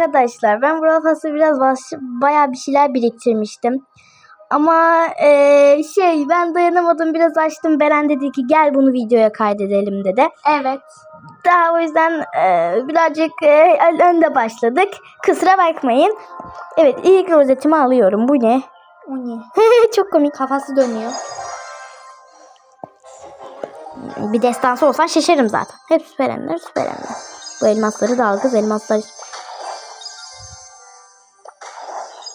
Arkadaşlar ben Brawl Pass'ta biraz bayağı bir şeyler biriktirmiştim. Ama eee, şey ben dayanamadım biraz açtım. Beren dedi ki gel bunu videoya kaydedelim dedi. Evet. Daha o yüzden eee, birazcık eee, önde başladık. Kusura bakmayın. Evet ilk rozetimi alıyorum. Bu ne? O ne? Çok komik. Kafası dönüyor. Bir destansı olsan şaşarım zaten. Hep süper ender süper ender. Bu elmasları da al kız elmaslar.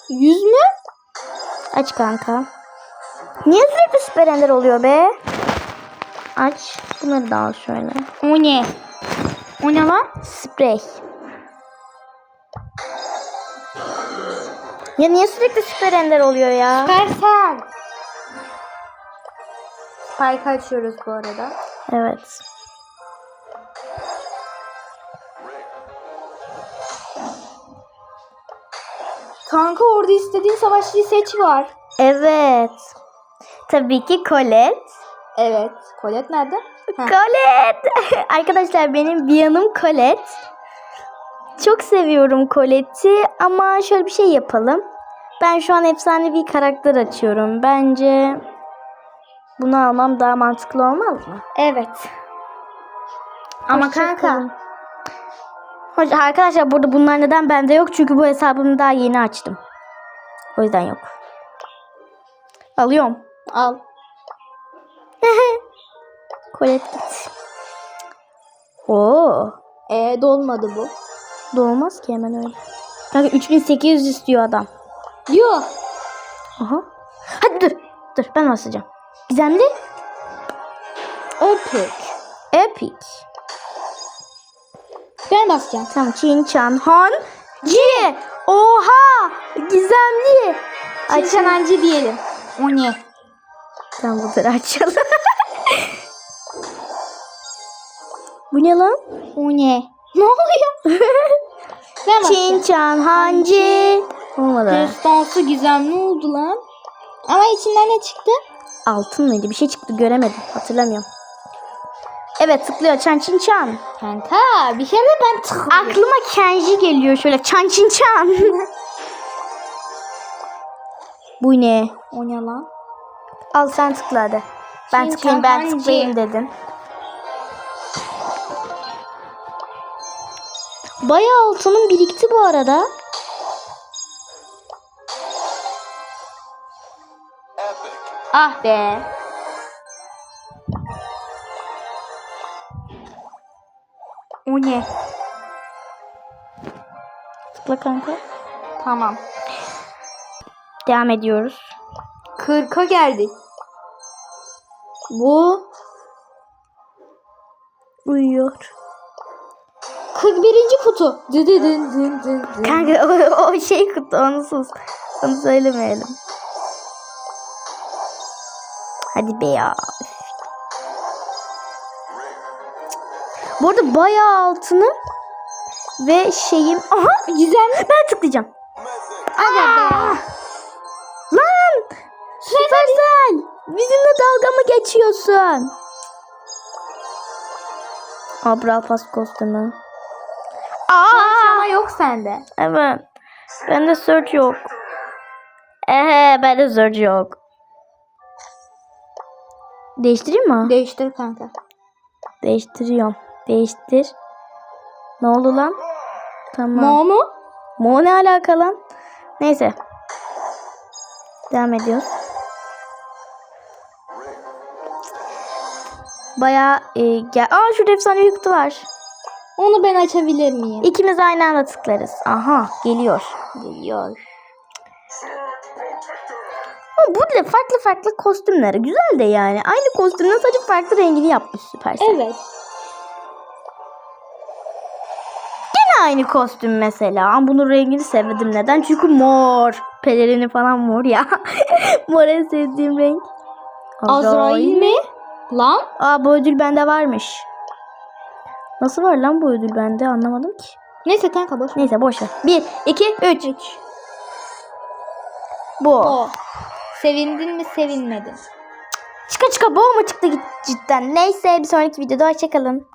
Yüz mü? Aç kanka. Niye sürekli süper ender oluyor be? Aç. Bunları da al şöyle. O ne? O ne lan? Sprey. Ya niye sürekli süper ender oluyor ya? Süpersel. Spike açıyoruz bu arada. Evet. Kanka orada istediğin savaşçıyı seç var. Evet. Tabii ki Colette. Evet. Colette nerede? Heh. Colette. Arkadaşlar benim bir yanım Colette. Çok seviyorum Colette'i ama şöyle bir şey yapalım. Ben şu an efsane bir karakter açıyorum. Bence bunu almam daha mantıklı olmaz mı? Evet. Ama Hoşça kanka. kalın. Hoş- Arkadaşlar burada bunlar neden bende yok? Çünkü bu hesabımı daha yeni açtım. O yüzden yok. Alıyorum. Al. Colette git. Oo. Ee dolmadı bu. Doğmaz ki hemen öyle. Kanka 3800 istiyor adam. Yok. Aha. Hadi dur. Dur ben basacağım. Gizemli. Öpük. Epic. Ben basacağım. Tamam Çin Chan Han Ji. Oha. Gizemli. Açın. Çanancı diyelim. O ne? Tamam bunları açalım. Bu ne lan? O ne? Ne oluyor? ben Çin basacağım. Chan Han Ji. Olmadı. Destansı gizemli oldu lan. Ama içinden ne çıktı? Altın mıydı? Bir şey çıktı göremedim. Hatırlamıyorum. Evet tıklıyor Çan Çin Çan. Kanka bir kere ben tıklıyorum. Aklıma Kenji geliyor şöyle çan çin çan. Bu ne? O ne lan? Al sen tıkla hadi. Ben Çin tıklayayım ben hangi? tıklayayım dedin. Bayağı altının birikti bu arada. Ah be. O ne? Tıkla kanka. Tamam. Devam ediyoruz. 40'a geldik. Bu Uyuyor. 41. kutu. Dı dı dın dın dın dın. Kanka o, o şey kutu onu sus. Onu söylemeyelim. Hadi be ya. Bu arada bayağı altınım ve şeyim. Aha Gizemli. ben tıklayacağım. Aga be. Lan! Süpersel! Bizimle dalga mı geçiyorsun? Abra pas kostümü. Aa! Ama yok sende. Evet. Bende search yok. Ehe bende search yok. Değiştireyim mi? Değiştir kanka. Değiştiriyorum. Değiştir. Ne oldu lan? Tamam. Mo mu? Mo ne alaka lan? Neyse. Devam ediyoruz. Bayağı e, gel. Aa şurada efsane bir kutu var. Onu ben açabilir miyim? İkimiz aynı anda tıklarız. Aha geliyor. Geliyor. Ama bu da farklı farklı kostümleri. Güzel de yani. Aynı kostümün sadece farklı rengini yapmış Süpersel. Evet. Yine aynı kostüm mesela. Bunun rengini sevmedim. Neden? Çünkü mor. Pelerini falan mor ya. mor en sevdiğim renk. Azrail mi? Lan? Aa bu ödül bende varmış. Nasıl var lan bu ödül bende anlamadım ki. Neyse kanka boş. Neyse boş ver. 1, 2, 3. Bu. O. Sevindin mi sevinmedin? Çıka çıka bu mu çıktı cidden. Neyse bir sonraki videoda hoşçakalın.